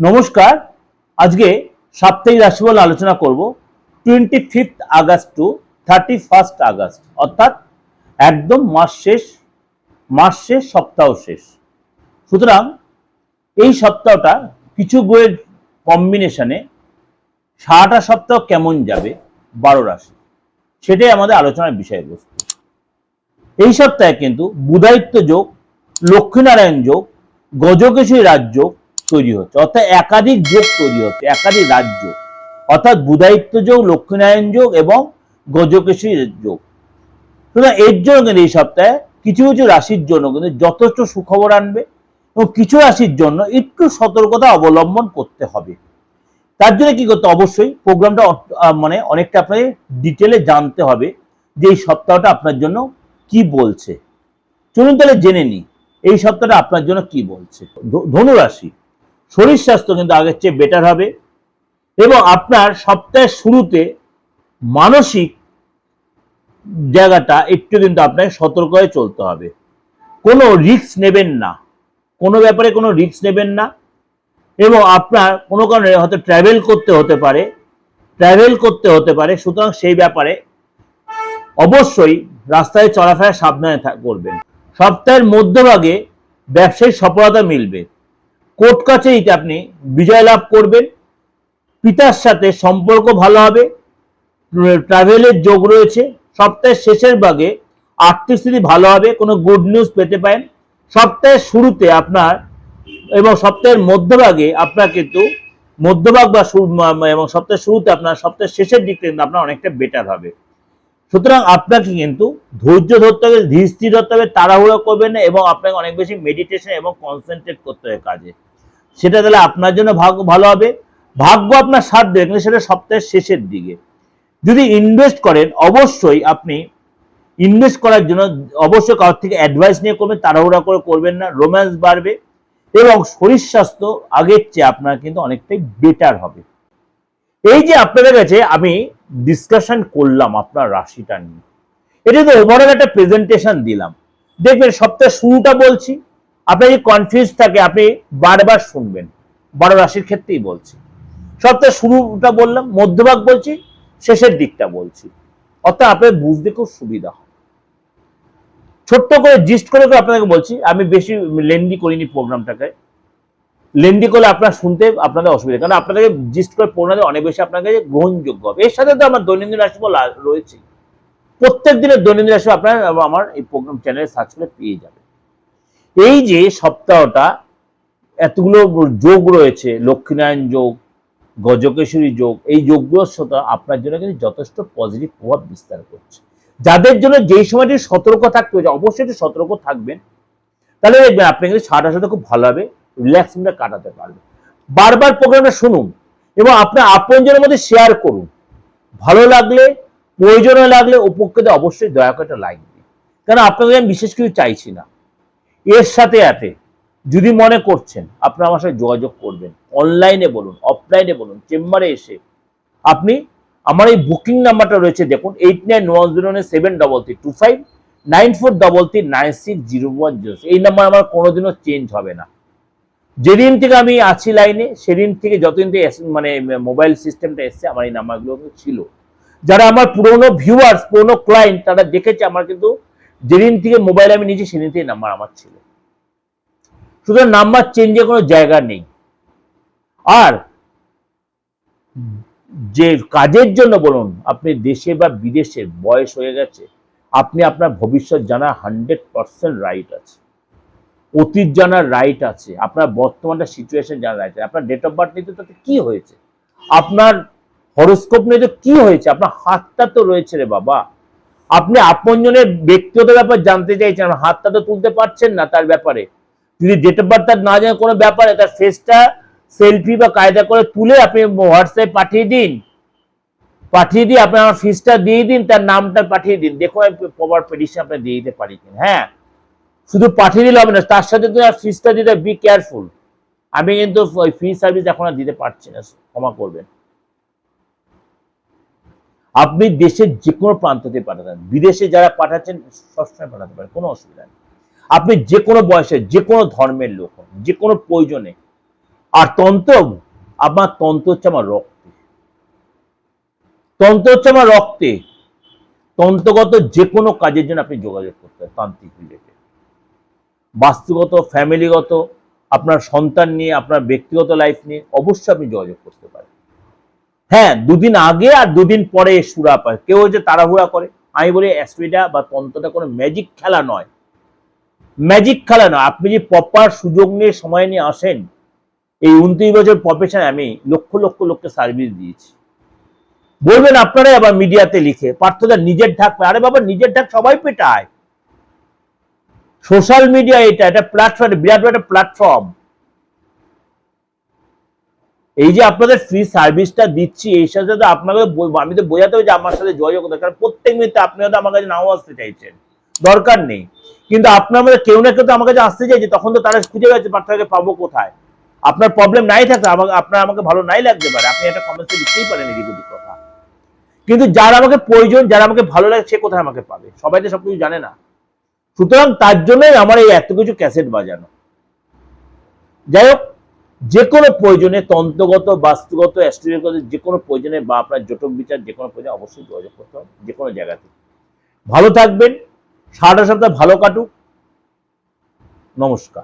নমস্কার। আজকে সাপ্তাহিক রাশিফল আলোচনা করব। Twenty fifth August to thirty first August, অর্থাৎ একদম মাস শেষ মাস শেষ, সপ্তাহ শেষ। সুতরাং এই সপ্তাহটা কিছু বইয়ের কম্বিনেশনে সারাটা সপ্তাহ কেমন যাবে? বারো রাশি। সেটাই আমাদের আলোচনার বিষয়বস্তু। এই সপ্তাহে কিন্তু বুধায়িত্ব যোগ, লক্ষ্মীনারায়ণ যোগ গজকেশী রাজ্য তৈরি হচ্ছে, অর্থাৎ একাধিক যোগ তৈরি হচ্ছে, একাধিক রাজ্য। অর্থাৎ বুধায়িত্ব যোগ, লক্ষ্মীনারায়ণ যোগ এবং গজকেশরী যোগ। সুতরাং এর জন্য কিন্তু এই সপ্তাহে কিছু কিছু রাশির জন্য কিন্তু যথেষ্ট সুখবর আনবে এবং কিছু রাশির জন্য একটু সতর্কতা অবলম্বন করতে হবে। তার জন্য কি করতে অবশ্যই প্রোগ্রামটা মানে অনেকটা আপনাকে ডিটেলে জানতে হবে যে এই সপ্তাহটা আপনার জন্য কি বলছে। চলুন তাহলে জেনে নিই, এই সপ্তাহটা আপনার জন্য কি বলছে। ধ- ধনু রাশি শরীর স্বাস্থ্য কিন্তু আগের চেয়ে বেটার হবে এবং আপনার সপ্তাহের শুরুতে মানসিক জায়গাটা একটু কিন্তু আপনাকে সতর্ক হয়ে চলতে হবে। কোনো রিস্ক নেবেন না। কোনো ব্যাপারে কোনো রিস্ক নেবেন না এবং আপনার কোনো কারণে হয়তো ট্রাভেল করতে হতে পারে। ট্রাভেল করতে হতে পারে। সুতরাং সেই ব্যাপারে অবশ্যই রাস্তায় চলাফেরা সাবধানে করবেন। সপ্তাহের মধ্যভাগে ব্যবসায়িক সফলতা মিলবে। কোর্ট কাছারিতে আপনি বিজয় লাভ করবেন। পিতার সাথে সম্পর্ক ভালো হবে। ট্রাভেলের যোগ রয়েছে। সপ্তাহের শেষের ভাগে আর্থিক স্থিতি ভালো হবে, কোনো গুড নিউজ পেতে পারেন। সপ্তাহের শুরুতে আপনার এবং সপ্তাহের মধ্যভাগে আপনার কিন্তু মধ্যভাগ বা এবং সপ্তাহের শুরুতে আপনার সপ্তাহের শেষের দিক কিন্তু আপনার অনেকটা বেটার হবে। সুতরাং আপনাকে কিন্তু ধৈর্য ধরতে হবে ধীর স্থির ধরতে হবে, তাড়াহুড়ো করবেন না এবং আপনাকে অনেক বেশি মেডিটেশন এবং কনসেন্ট্রেট করতে হবে কাজে। সেটা তাহলে আপনার জন্য ভাগ্য ভালো হবে। ভাগ্য আপনার সাথ দেবে, কিন্তু সেটা সপ্তাহের শেষের দিকে। যদি ইনভেস্ট করেন, অবশ্যই আপনি ইনভেস্ট করার জন্য অবশ্যই কারোর থেকে অ্যাডভাইস নিয়ে করবেন, তাড়াহুড়া করে করবেন না রোম্যান্স বাড়বে এবং শরীর স্বাস্থ্য আগের চেয়ে আপনার কিন্তু অনেকটাই বেটার হবে। এই যে আপনাদের কাছে আমি ডিসকাশন করলাম আপনার রাশিটা নিয়ে। এটা তো ওভারঅল একটা প্রেজেন্টেশন দিলাম। দেখবেন সপ্তাহের শুরুটা বলছি আপনার যদি কনফিউজ থাকে, আপনি বারবার শুনবেন। বারো রাশির ক্ষেত্রেই বলছি। সপ্তাহের শুরুটা বললাম, মধ্যভাগ বলছি, শেষের দিকটা বলছি। অর্থাৎ আপনার বুঝতে খুব সুবিধা হয়। ছোট্ট করে জিস্ট করে করে আপনাকে বলছি, আমি বেশি লেন্দি করিনি প্রোগ্রামটাকে লেন্দি করলে আপনার শুনতে আপনাদের অসুবিধা কারণ আপনাদের জিস্ট করে পড়াতে অনেক বেশি আপনার কাছে গ্রহণযোগ্য হবে। এর সাথে তো আমার দৈনন্দিন রাশিফল রয়েছে। প্রত্যেক দিনের দৈনন্দিন রাশি আপনার, আমার এই প্রোগ্রাম চ্যানেলে সার্চ করে পেয়ে যাবে এই যে সপ্তাহটা, এতগুলো যোগ রয়েছে, লক্ষ্মীনারায়ণ যোগ গজকেশ্বরী যোগ, এই যোগগুলোর সাথে আপনার জন্য কিন্তু যথেষ্ট পজিটিভ প্রভাব বিস্তার করছে। যাদের জন্য যেই সময়টি সতর্ক থাকতে হচ্ছে অবশ্যই একটু সতর্ক থাকবেন। তাহলে দেখবেন আপনি কিন্তু সারাটার সাথে খুব ভালোভাবে রিল্যাক্স মুডে কাটাতে পারবেন। বারবার প্রোগ্রামটা শুনুন এবং আপনার আপনজনের মধ্যে শেয়ার করুন। ভালো লাগলে প্রয়োজনে লাগলে, উপকৃত অবশ্যই দয়া করে একটা লাইক দিন। কারণ আপনাদের আমি বিশেষ কিছু চাইছি না। এর সাথে সাথে যদি মনে করছেন আপনারা আমার সাথে যোগাযোগ করবেন অনলাইনে বলুন অফলাইনে বলুন, চেম্বারে এসে আপনি আমার এই বুকিং নাম্বারটা রয়েছে, দেখুন eight nine one zero nine seven double three two five nine four double three nine six zero one zero এই নাম্বার আমার কোনোদিনও চেঞ্জ হবে না। যেদিন থেকে আমি আছি লাইনে সেদিন থেকে যতদিন থেকে মানে মোবাইল সিস্টেমটা এসছে, আমার এই নাম্বারগুলো ছিল। যারা আমার পুরনো ভিউয়ার্স পুরনো ক্লায়েন্ট তারা দেখেছে, আমার কিন্তু যেদিন থেকে মোবাইল আমি নিয়েছি, সেদিন থেকে নাম্বার আমার ছিল। সুতরাং নাম্বার চেঞ্জের কোনো জায়গা নেই। আর যে কাজের জন্য বলুন, আপনি দেশে বা বিদেশে বয়স হয়ে গেছে, আপনি আপনার ভবিষ্যৎ জানার হান্ড্রেড পার্সেন্ট রাইট আছে। অতীত জানার রাইট আছে। আপনার বর্তমানটা সিচুয়েশন জানার রাইট আছে। আপনার ডেট অফ বার্থ নিয়ে তো তাতে কি হয়েছে? আপনার হরস্কোপ নিয়ে তো কি হয়েছে? আপনার হাতটা তো রয়েছে রে বাবা। আপনি আপনজনের ব্যক্তিগত ব্যাপার জানতে চাইছেন আর হাতটা তো তুলতে পারছেন না তার ব্যাপারে। যদি ডেট অফ বার্থ তার না জানে কোনো ব্যাপারে, তার ফেসটা সেলফি বা কায়দা করে তুলে আপনি হোয়াটসঅ্যাপে পাঠিয়ে দিন। পাঠিয়ে দিয়ে আপনি আমার ফিসটা দিয়ে দিন, তার নামটা পাঠিয়ে দিন। দেখো আমি প্রপার পেডিশন আপনি দিয়ে দিতে পারি কিনা। হ্যাঁ শুধু পাঠিয়ে দিলে হবে না, তার সাথে তো ফিসটা দিতে বি কেয়ারফুল আমি কিন্তু ফি সার্ভিস এখন আর দিতে পারছি না, ক্ষমা করবেন। আপনি দেশের যে কোনো প্রান্ততে পাঠাতেন। বিদেশে যারা পাঠাচ্ছেন, সবসময় পাঠাতে পারেন, কোনো অসুবিধা নেই। আপনি যে কোনো বয়সে যে কোনো ধর্মের লোক হন যে কোনো প্রয়োজনে। আর তন্ত্র আমার তন্ত্র হচ্ছে আমার রক্তে। তন্ত্র হচ্ছে আমার রক্তে। তন্ত্রগত যে কোনো কাজের জন্য আপনি যোগাযোগ করতে পারেন, তান্ত্রিক রিলেটেড বাস্তুগত ফ্যামিলিগত আপনার সন্তান নিয়ে, আপনার ব্যক্তিগত লাইফ নিয়ে, অবশ্যই আপনি যোগাযোগ করতে পারেন। হ্যাঁ দুদিন আগে আর দুদিন পরে সুরা পায় কেউ যে তাড়াহুড়া করে। আমি বলি অ্যাস্ট্রিটা বা তন্ত্রটা কোনো ম্যাজিক খেলা নয়। ম্যাজিক খেলা নয়। আপনি যে প্রপার সুযোগ নিয়ে সময় নিয়ে আসেন, এই উনত্রিশ বছর প্রফেশনে আমি লক্ষ লক্ষ লোককে সার্ভিস দিয়েছি। বলবেন আপনারাই আবার মিডিয়াতে লিখে, পার্থদা নিজের ঢাক আরে বাবা, নিজের ঢাক সবাই পেটায়। সোশ্যাল মিডিয়া এটা একটা প্ল্যাটফর্ম বিরাট বড় একটা প্ল্যাটফর্ম এই যে আপনাদের ফ্রি সার্ভিসটা দিচ্ছি এই সাথে তো আপনাকে আমি তো বোঝাতে হবে যে আমার সাথে যোগাযোগ করতে কারণ প্রত্যেক মিনিটে আপনি হয়তো আমার কাছে নাও আসতে চাইছেন। দরকার নেই। কিন্তু আপনার মধ্যে কেউ না কেউ তো আমার কাছে আসতে চাইছে, তখন তো তারা খুঁজে গেছে পার্থকে পাবো কোথায়? আপনার প্রবলেম নাই থাকতে আমাকে, আপনার আমাকে ভালো নাই লাগতে পারে। আপনি একটা কমেন্টে লিখতেই পারেন এদিক ওদিক কথা। কিন্তু যার আমাকে প্রয়োজন, যারা আমাকে ভালো লাগে, সে কোথায় আমাকে পাবে? সবাই তো সবকিছু জানে না। সুতরাং তার জন্যই আমার এই এত কিছু ক্যাসেট বাজানো। যাই হোক যে কোনো প্রয়োজনে তন্ত্রগত, বাস্তুগত, অ্যাস্ট্রোলজিগত যে কোনো প্রয়োজনে বা আপনার জটক বিচার যে কোনো প্রয়োজনে অবশ্যই যোগাযোগ করতে হবে যে কোনো জায়গাতে। ভালো থাকবেন, সারাটা সপ্তাহ ভালো কাটুক। নমস্কার।